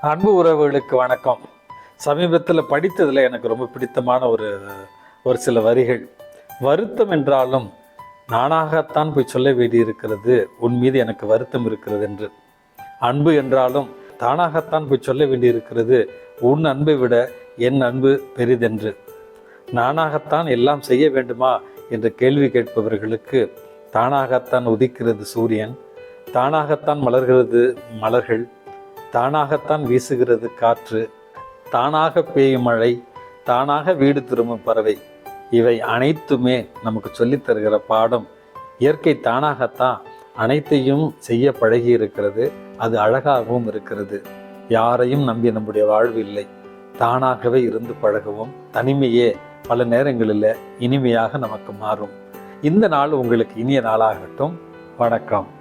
அன்பு உறவுகளுக்கு வணக்கம். சமீபத்தில் படித்ததில் எனக்கு ரொம்ப பிடித்தமான ஒரு ஒரு சில வரிகள். வருத்தம் என்றாலும் நானாகத்தான் போய் சொல்ல வேண்டியிருக்கிறது. உன் மீது எனக்கு வருத்தம் இருக்கிறது என்று. அன்பு என்றாலும் தானாகத்தான் போய் சொல்ல வேண்டியிருக்கிறது. உன் அன்பை விட என் அன்பு பெரிதென்று. நானாகத்தான் எல்லாம் செய்ய வேண்டுமா என்று கேள்வி கேட்பவர்களுக்கு தானாகத்தான் உதிக்கிறது சூரியன். தானாகத்தான் மலர்கிறது மலர்கள். தானாகத்தான் வீசுகிறது காற்று. தானாக பெய்யும் மழை தானாக வீடு திரும்பும் பறவை. இவை அனைத்துமே நமக்கு சொல்லித் தருகிற பாடம். இயற்கை தானாகத்தான் அனைத்தையும் செய்ய பழகி இருக்கிறது அது அழகாகவும் இருக்கிறது. யாரையும் நம்பி நம்முடைய வாழ்வு இல்லை. தானாகவே இருந்து பழகவும் தனிமையே பல நேரங்களில் இனிமையாக நமக்கு மாறும். இந்த நாள் உங்களுக்கு இனிய நாளாகட்டும். வணக்கம்.